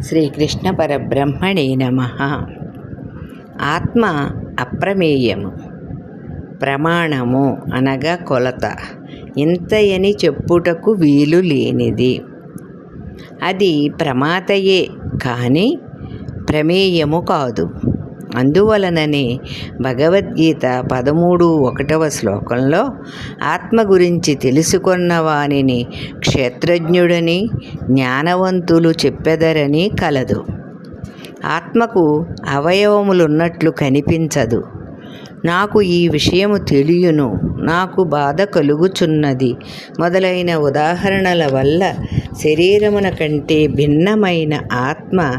శ్రీకృష్ణ పరబ్రహ్మణే నమ. ఆత్మ అప్రమేయము ప్రమాణము అనగా కొలత. ఇంతయని చెప్పుటకు వీలు లేనిది. అది ప్రమాతయే కానీ ప్రమేయము కాదు. అందువలననే భగవద్గీత పదమూడు ఒకటవ శ్లోకంలో ఆత్మ గురించి తెలుసుకున్న వానిని క్షేత్రజ్ఞుడని జ్ఞానవంతులు చెప్పెదరని కలదు. ఆత్మకు అవయవములున్నట్లు కనిపించదు. నాకు ఈ విషయము తెలియను నాకు బాధ కలుగుచున్నది. మొదలైన ఉదాహరణల వల్ల శరీరమున కంటే భిన్నమైన ఆత్మ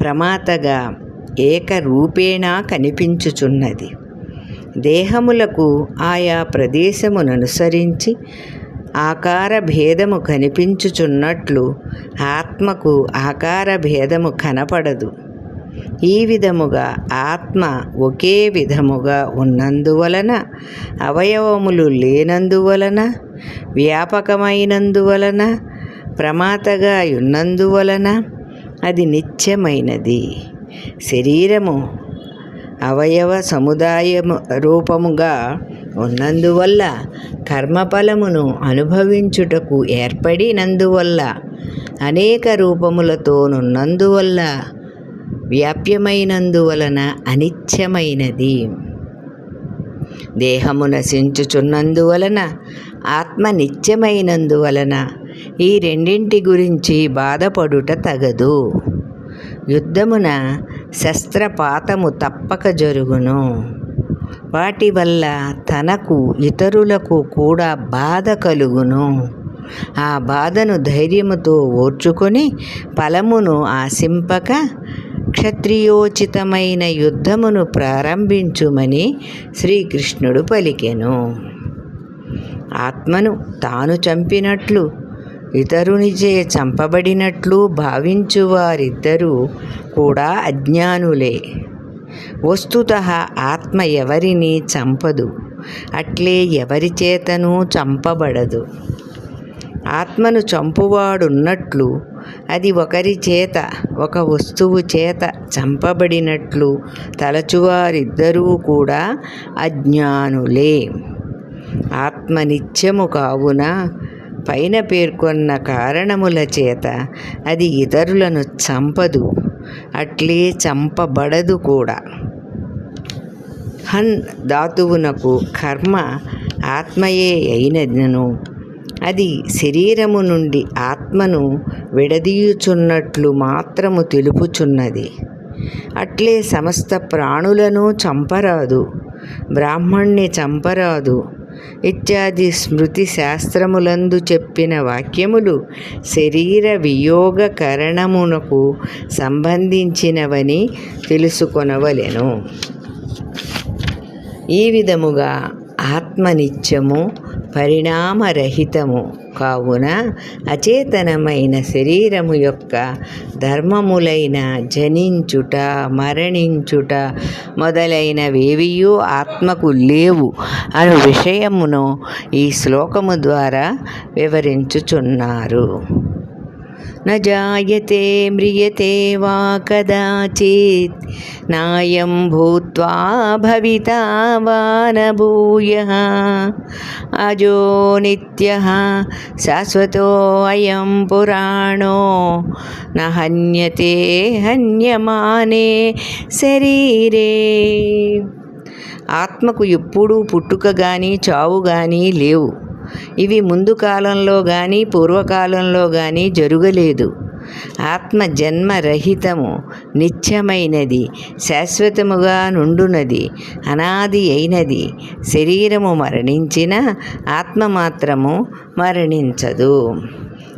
ప్రమాతగా ఏకరూపేణా కనిపించుచున్నది. దేహములకు ఆయా ప్రదేశముననుసరించి ఆకార భేదము కనిపించుచున్నట్లు ఆత్మకు ఆకార భేదము కనపడదు. ఈ విధముగా ఆత్మ ఒకే విధముగా ఉన్నందువలన అవయవములు లేనందువలన వ్యాపకమైనందువలన ప్రమాతగా ఉన్నందువలన అది నిత్యమైనది. శరీరము అవయవ సముదాయము రూపముగా ఉన్నందువల్ల కర్మఫలమును అనుభవించుటకు ఏర్పడినందువల్ల అనేక రూపములతో నున్నందువల్ల వ్యాప్యమైనందువలన అనిత్యమైనది. దేహము నశించుచున్నందువలన ఆత్మ నిత్యమైనందువలన ఈ రెండింటి గురించి బాధపడుట తగదు. యుద్ధమున శస్త్రపాతము తప్పక జరుగును. వాటి వల్ల తనకు ఇతరులకు కూడా బాధ కలుగును. ఆ బాధను ధైర్యముతో ఓర్చుకొని ఫలమును ఆశింపక క్షత్రియోచితమైన యుద్ధమును ప్రారంభించుమని శ్రీకృష్ణుడు పలికెను. ఆత్మను తాను చంపినట్లు ఇతరునిచే చంపబడినట్లు భావించు వారిద్దరూ కూడా అజ్ఞానులే. వస్తుత ఆత్మ ఎవరిని చంపదు అట్లే ఎవరి చేతను చంపబడదు. ఆత్మను చంపువాడున్నట్లు అది ఒకరి చేత ఒక వస్తువు చేత చంపబడినట్లు తలచువారిద్దరూ కూడా అజ్ఞానులే. ఆత్మ నిత్యము కావున పైన పేర్కొన్న కారణముల చేత అది ఇతరులను చంపదు అట్లే చంపబడదు కూడా. హన్ ధాతువునకు కర్మ ఆత్మయే అయినను అది శరీరము నుండి ఆత్మను విడదీయుచున్నట్లు మాత్రము తెలుపుచున్నది. అట్లే సమస్త ప్రాణులను చంపరాదు బ్రాహ్మణ్ణి చంపరాదు ఇత్యాది స్మృతి శాస్త్రములందు చెప్పిన వాక్యములు శరీర వియోగ కరణమునకు సంబంధించినవని తెలుసుకొనవలెను. ఈ విధముగా ఆత్మనిత్యము పరిణామరహితము కావున అచేతనమైన శరీరము యొక్క ధర్మములైన జనించుట మరణించుట మొదలైనవేవియూ ఆత్మకు లేవు అను విషయమును ఈ శ్లోకము ద్వారా వివరించుచున్నారు. न जायते म्रियते वा कदाचित् नायं भूत्वा भविता वा न भूयः अजो नित्यः शाश्वतोऽयं पुराणो न हन्यते हन्यमाने శరీరే ఆత్మకు ఎప్పుడూ పుట్టుక కానీ చావు కానీ లేవు ఇవి ముందు కాలంలో కానీ పూర్వకాలంలో కానీ జరుగలేదు. ఆత్మ జన్మరహితము నిత్యమైనది శాశ్వతముగా నుండునది అనాది అయినది. శరీరము మరణించిన ఆత్మ మాత్రము మరణించదు.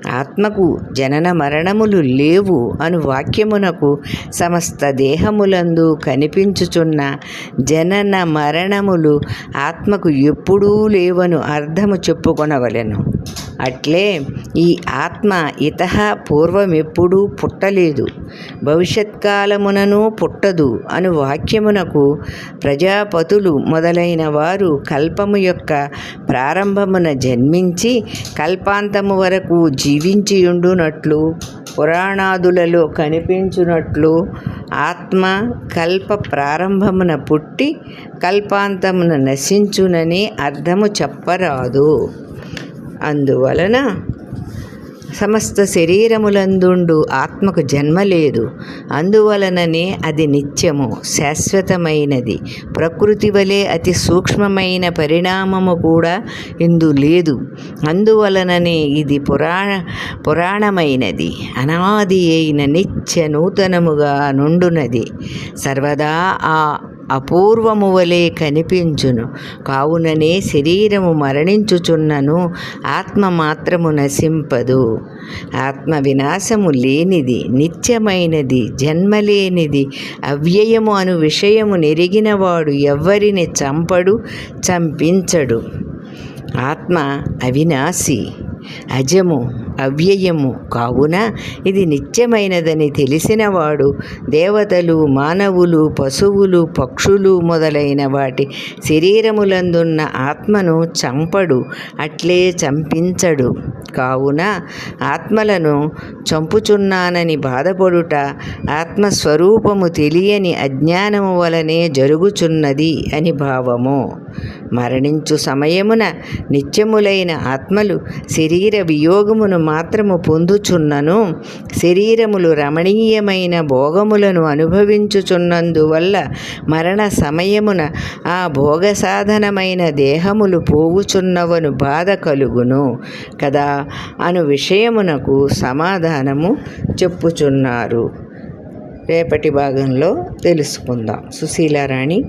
ఆత్మకు జనన మరణములు లేవు అను వాక్యమునకు సమస్త దేహములందు కనిపించుచున్న జనన మరణములు ఆత్మకు ఎప్పుడూ లేవను అర్థము చెప్పుకొనవలెను. అట్లే ఈ ఆత్మ ఇత పూర్వమెప్పుడూ పుట్టలేదు భవిష్యత్కాలమునను పుట్టదు అను వాక్యమునకు ప్రజాపతులు మొదలైన వారు కల్పము యొక్క ప్రారంభమున జన్మించి కల్పాంతము వరకు జీ జీవించియుండునట్లు పురాణాదులలో కనిపించునట్లు ఆత్మ కల్ప ప్రారంభమున పుట్టి కల్పాంతమున నశించునని అర్థము చెప్పరాదు. అందువలన సమస్త శరీరములందుండు ఆత్మకు జన్మ లేదు అందువలననే అది నిత్యము శాశ్వతమైనది. ప్రకృతి వలె అతి సూక్ష్మమైన పరిణామము కూడా ఇందు లేదు. అందువలననే ఇది పురాణ పురాణమైనది. అనాది అయిన నిత్య నూతనముగా నుండునది. సర్వదా ఆ అపూర్వము వలె కనిపించును. కావుననే శరీరము మరణించుచున్నను ఆత్మ మాత్రము నశింపదు. ఆత్మ వినాశము లేనిది నిత్యమైనది జన్మలేనిది అవ్యయము అను విషయము నెరిగినవాడు ఎవ్వరిని చంపడు చంపించడు. ఆత్మ అవినాశి అజము అవ్యయము. కావున ఇది నిత్యమైనదని తెలిసినవాడు దేవతలు మానవులు పశువులు పక్షులు మొదలైన వాటి శరీరములందున్న ఆత్మను చంపడు అట్లే చంపించడు. కావున ఆత్మలను చంపుచున్నానని బాధపడుట ఆత్మస్వరూపము తెలియని అజ్ఞానము వలనే జరుగుచున్నది అని భావము. మరణించు సమయమున నిత్యములైన ఆత్మలు శరీర వియోగమును మాత్రము పొందుచున్నను. శరీరములు రమణీయమైన భోగములను అనుభవించుచున్నందువల్ల మరణ సమయమున ఆ భోగ సాధనమైన దేహములు పోవుచున్నవను బాధ కలుగును. కదా? అను విషయమునకు సమాధానము చెప్పుచున్నారు. రేపటి భాగంలో తెలుసుకుందాం. సుశీలారాణి